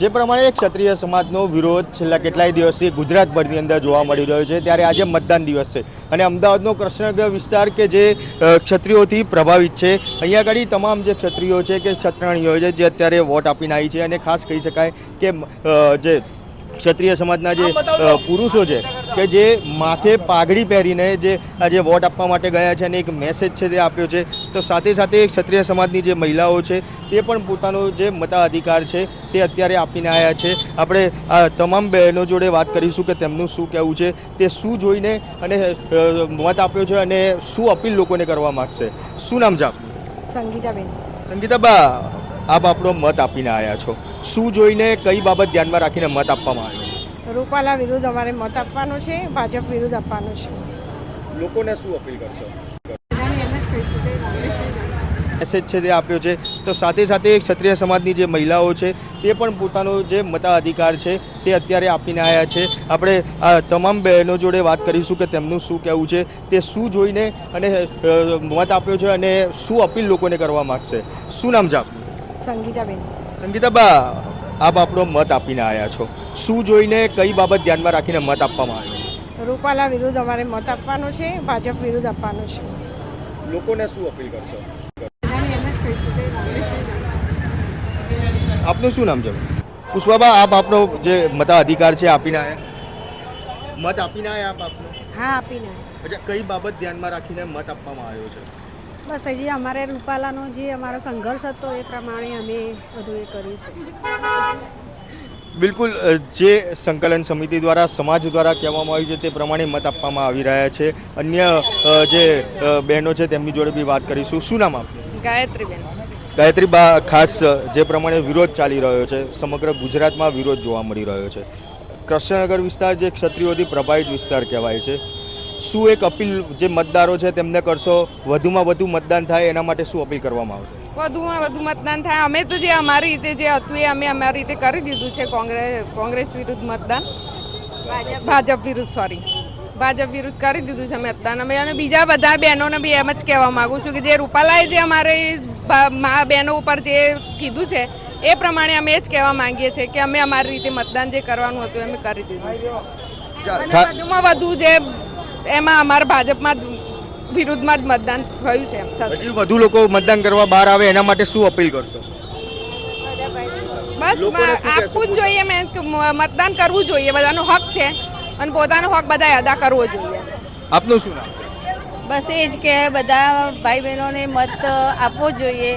જે પ્રમાણે ક્ષત્રિય સમાજનો વિરોધ છેલ્લા કેટલાય દિવસથી ગુજરાતભરની અંદર જોવા મળી રહ્યો છે, ત્યારે આજે મતદાન દિવસ છે. અને અમદાવાદનો કૃષ્ણનગર વિસ્તાર કે જે ક્ષત્રિયોથી પ્રભાવિત છે, અહીંયા આગળ તમામ જે ક્ષત્રિયો છે કે ક્ષત્રાણીઓ છે, જે અત્યારે વોટ આપીને આવી છે અને ખાસ કહી શકાય કે જે ક્ષત્રિય સમાજના જે પુરુષો છે કે જે માથે પાઘડી પહેરીને જે આજે વોટ આપવા માટે ગયા છે અને એક મેસેજ છે તે આપ્યો છે તો સાથે સાથે ક્ષત્રિય સમાજની જે મહિલાઓ છે તે પણ પોતાનો જે મતાધિકાર છે તે અત્યારે આપીને આવ્યા છે. આપણે આ તમામ બહેનો જોડે વાત કરીશું કે તેમનું શું કહેવું છે તે શું જોઈને અને મત આપ્યો છે અને શું અપીલ લોકોને કરવા માગશે. શું નામ છે આપનું? સંગીતાબેન. સંગીતાબા આપ આપણો મત આપીને આવ્યા છો. શું જોઈને કઈ બાબત ધ્યાનમાં રાખીને મત આપવામાં આવ્યો? રૂપાલા વિરુદ્ધ અમારે મત આપવાનો છે ભાજપ વિરુદ્ધ આપવાનો છે. લોકોને શું અપીલ કરશો બધાને એમ જ કહીશું કે કોંગ્રેસને મેસેજ છે તે આપ્યો છે. તો સાથે સાથે ક્ષત્રિય સમાજની જે મહિલાઓ છે તે પણ પોતાનો જે મતાધિકાર છે તે અત્યારે આપીને આવ્યા છે. આપણે આ તમામ બહેનો જોડે વાત કરીશું કે તેમનું શું કહેવું છે. તે શું જોઈને અને મત આપ્યો છે અને શું અપીલ લોકોને કરવા માગશે. શું નામ છે આપનું? સંગીતાબેન. સંગીતાબા આપ આપણો મત આપીને આવ્યા છો. શું જોઈને કઈ બાબત ધ્યાનમાં રાખીને મત આપવામાં આવ્યો? રૂપાલા વિરુદ્ધ અમારે મત આપવાનો છે ભાજપ વિરુદ્ધ આપવાનો છે. લોકોને શું અપીલ કરશો? આપનું શું નામ છે? પુષ્પાબા આપ આપનો જે મતાધિકાર છે આપીને આવ્યા મત આપીને આવ્યા આપ આપનો? હા આપીને અચ્છા કઈ બાબત ધ્યાનમાં રાખીને મત આપવામાં આવ્યો છે? બસ હજી અમારે રૂપાલાનો જે અમારો સંઘર્ષ હતો એ પ્રમાણે અમે બધું એ કર્યું છે. બિલકુલ જે સંકલન સમિતિ દ્વારા સમાજ દ્વારા કહેવામાં આવ્યું છે તે પ્રમાણે મત આપવામાં આવી રહ્યા છે. અન્ય જે બહેનો છે તેમની જોડે બી વાત કરીશું. શું નામ આપનું? ગાયત્રીબેન. ગાયત્રી બા ખાસ જે પ્રમાણે વિરોધ ચાલી રહ્યો છે સમગ્ર ગુજરાતમાં વિરોધ જોવા મળી રહ્યો છે. કૃષ્ણનગર વિસ્તાર જે ક્ષત્રિયોથી પ્રભાવિત વિસ્તાર કહેવાય છે શું એક અપીલ જે મતદારો છે તેમને કરશો? વધુમાં વધુ મતદાન થાય એના માટે શું અપીલ કરવામાં આવશે? વધુમાં વધુ મતદાન થાય. અમે તો જે અમારી રીતે જે હતું એ અમે અમારી રીતે કરી દીધું છે કોંગ્રેસ કોંગ્રેસ વિરુદ્ધ મતદાન. ભાજપ. વિરુદ્ધ સોરી ભાજપ વિરુદ્ધ કરી દીધું છે મતદાન. અમે અને બીજા બધા બહેનોને બી એમ જ કહેવા માગું છું કે જે રૂપાલાએ જે અમારે મા બહેનો ઉપર જે કીધું છે એ પ્રમાણે અમે એ જ કહેવા માંગીએ છીએ કે અમે અમારી રીતે મતદાન જે કરવાનું હતું એ અમે કરી દીધું છે. વધુમાં વધુ જે એમાં અમારા ભાજપમાં જ વિરુદ્ધમાં જ મતદાન થયું છે હજી વધુ લોકો મતદાન કરવા બહાર આવે એના માટે શું અપીલ કરશો? બસ? આપવું જ જોઈએ મેં મતદાન કરવું જોઈએ બધાનો હક છે અને પોતાનો હક બધા અદા કરવો જોઈએ. આપનું શું નામ? બસ એ જ કે બધા ભાઈ બહેનોને મત આપવો જોઈએ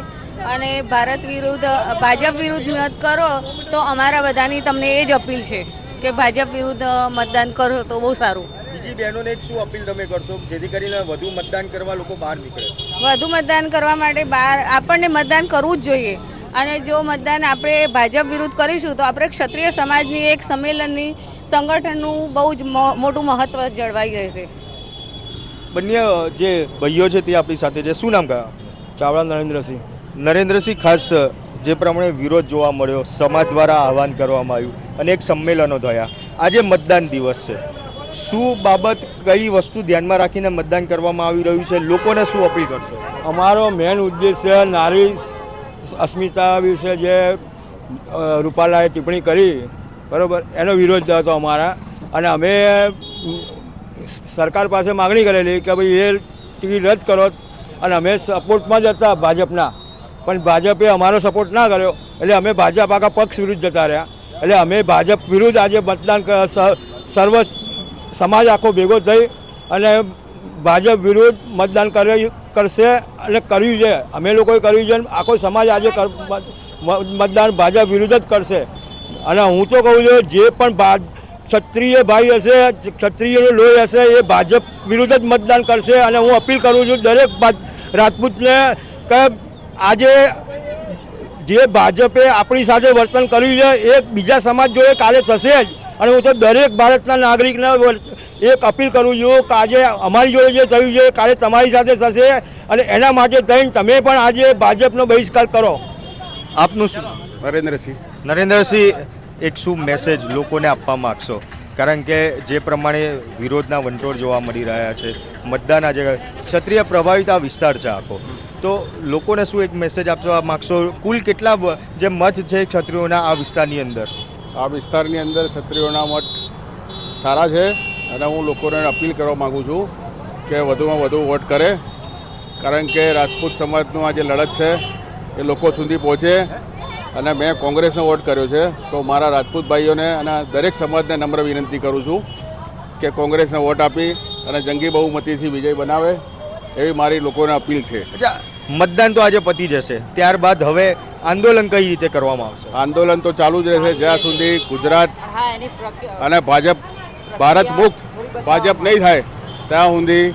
અને ભારત વિરુદ્ધ ભાજપ વિરુદ્ધ મત કરો તો અમારા બધાની તમને એ જ અપીલ છે કે ભાજપ વિરુદ્ધ મતદાન કરો તો બહુ સારું. બીજી બહેનોને એક શું અપીલ તમે કરશો જેથી કરીને વધુ મતદાન કરવા લોકો બહાર નીકળે? વધુ મતદાન કરવા માટે બહાર આપણને મતદાન કરવું જ જોઈએ. અને જો મતદાન આપણે ભાજપ વિરુદ્ધ કરીશું તો આપણે ક્ષત્રિય સમાજની એક સંમેલનની સંગઠનનું બહુ જ મો- મોટું મહત્ત્વ જળવાઈ રહેશે. બંને જે ભાઈઓ છે તે આપણી સાથે છે. શું નામ કયા? ચાવડા નરેન્દ્રસિંહ. નરેન્દ્રસિંહ ખાસ જે પ્રમાણે વિરોધ જોવા મળ્યો સમાજ દ્વારા આહવાન કરવામાં આવ્યું અને એક સંમેલનો થયા. આજે મતદાન દિવસ છે. શું બાબત કઈ વસ્તુ ધ્યાનમાં રાખીને મતદાન કરવામાં આવી રહ્યું છે? લોકોને શું અપીલ કરશો? અમારો મેન ઉદ્દેશ્ય નારી અસ્મિતા વિશે જે રૂપાલાએ ટિપ્પણી કરી, બરાબર? એનો વિરોધ હતો અમારા. અને અમે સરકાર પાસે માગણી કરેલી કે ભાઈ એ ટિકિટ રદ કરો અને અમે સપોર્ટમાં જ હતા ભાજપના. પણ ભાજપે અમારો સપોર્ટ ના કર્યો. એટલે અમે ભાજપ આખા પક્ષ વિરુદ્ધ જતા રહ્યા. એટલે અમે ભાજપ વિરુદ્ધ આજે મતદાન સર્વ સમાજ આખો ભેગો થઈ અને ભાજપ વિરુદ્ધ મતદાન કરે કરશે અને કર્યું છે. અમે લોકોએ કર્યું છે આખો સમાજ આજે મતદાન ભાજપ વિરુદ્ધ જ કરશે. અને હું તો કહું છું, જે પણ ક્ષત્રિય ભાઈ હશે, ક્ષત્રિયનો લોહી હશે, એ ભાજપ વિરુદ્ધ જ મતદાન કરશે. અને હું અપીલ કરું છું, દરેક રાજપૂતને કે આજે જે ભાજપે આપણી સાથે વર્તન કર્યું છે એ બીજા સમાજ જોડે કાલે થશે જ. અને હું તો દરેક ભારતના નાગરિકને એક અપીલ કરું છું કે આજે અમારી જોડે જે થયું છે કાલે તમારી સાથે થશે. અને એના માટે થઈને તમે પણ આજે ભાજપનો બહિષ્કાર કરો. આપનું શું? નરેન્દ્રસિંહ. નરેન્દ્રસિંહ એક શું મેસેજ લોકોને આપવા માગશો? કારણ કે જે પ્રમાણે વિરોધના વંટોળ જોવા મળી રહ્યા છે મતદાન આજે ક્ષત્રિય પ્રભાવિત આ વિસ્તાર છે આખો. તો લોકોને શું એક મેસેજ આપવા માગશો કુલ કેટલા જે મઠ છે ક્ષત્રિયોના આ વિસ્તારની અંદર? આ વિસ્તારની અંદર ક્ષત્રિયોના મઠ સારા છે અને હું લોકોને અપીલ કરવા માગું છું કે વધુમાં વધુ વોટ કરે. કારણ કે રાજપૂત સમાજનું આ જે લડત છે એ લોકો સુધી પહોંચે અને મેં કોંગ્રેસનો વોટ કર્યો છે. તો મારા રાજપૂત ભાઈઓને અને દરેક સમાજને નમ્ર વિનંતી કરું છું કે કોંગ્રેસને વોટ આપી અને જંગી બહુમતીથી વિજય બનાવે એવી મારી લોકોને અપીલ છે. મતદાન તો આજે પતી જશે. ત્યારબાદ હવે આંદોલન કઈ રીતે કરવામાં આવશે? આંદોલન તો ચાલુ જ રહેશે. જ્યાં સુધી ગુજરાત અને ભાજપ ભારત મુક્ત ભાજપ નહીં થાય ત્યાં સુધી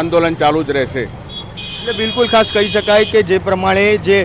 આંદોલન ચાલુ જ રહેશે. એટલે બિલકુલ ખાસ કહી શકાય કે જે પ્રમાણે જે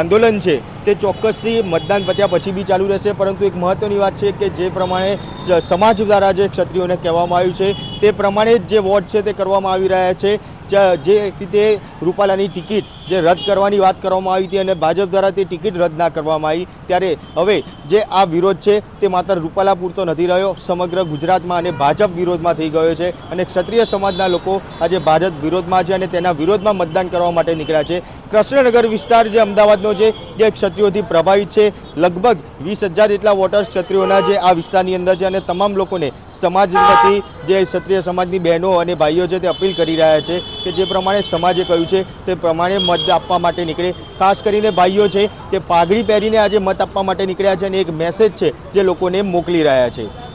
આંદોલન છે તે ચોક્કસથી મતદાન પત્યા પછી બી ચાલુ રહેશે. પરંતુ એક મહત્ત્વની વાત છે કે જે પ્રમાણે સમાજ દ્વારા જે ક્ષત્રિયોને કહેવામાં આવ્યું છે તે પ્રમાણે જ જે વોટ છે તે કરવામાં આવી રહ્યા છે. જે રીતે રૂપાલાની ટિકિટ જે રદ કરવાની વાત કરવામાં આવી હતી અને ભાજપ દ્વારા તે ટિકિટ રદ ના કરવામાં આવી, ત્યારે હવે જે આ વિરોધ છે તે માત્ર રૂપાલા પૂરતો નથી રહ્યો, સમગ્ર ગુજરાતમાં અને ભાજપ વિરોધમાં થઈ ગયો છે અને ક્ષત્રિય સમાજના લોકો આજે ભાજપ વિરોધમાં છે અને તેના વિરોધમાં મતદાન કરવા માટે નીકળ્યા છે. કૃષ્ણનગર વિસ્તાર જે અમદાવાદનો છે, જે ક્ષત્રિયોથી પ્રભાવિત છે, લગભગ વીસ હજાર જેટલા વોટર્સ ક્ષત્રિયોના જે આ વિસ્તારની અંદર છે અને તમામ લોકોને સમાજ વતી જે ક્ષત્રિય સમાજની બહેનો અને ભાઈઓ છે તે અપીલ કરી રહ્યા છે કે જે પ્રમાણે સમાજે કહ્યું છે તે પ્રમાણે મત આપવા માટે નીકળે. ખાસ કરીને ભાઈઓ છે તે પાઘડી પહેરીને આજે મત આપવા માટે નીકળ્યા છે અને એક મેસેજ છે જે લોકોને મોકલી રહ્યા છે.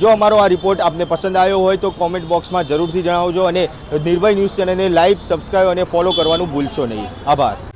જો અમારો આ રિપોર્ટ આપને પસંદ આવ્યો હોય તો કોમેન્ટ બોક્સમાં જરૂરથી જણાવજો અને નિર્ભય ન્યૂઝ ચેનલને લાઈક સબસ્ક્રાઈબ અને ફોલો કરવાનું ભૂલશો નહીં. આભાર.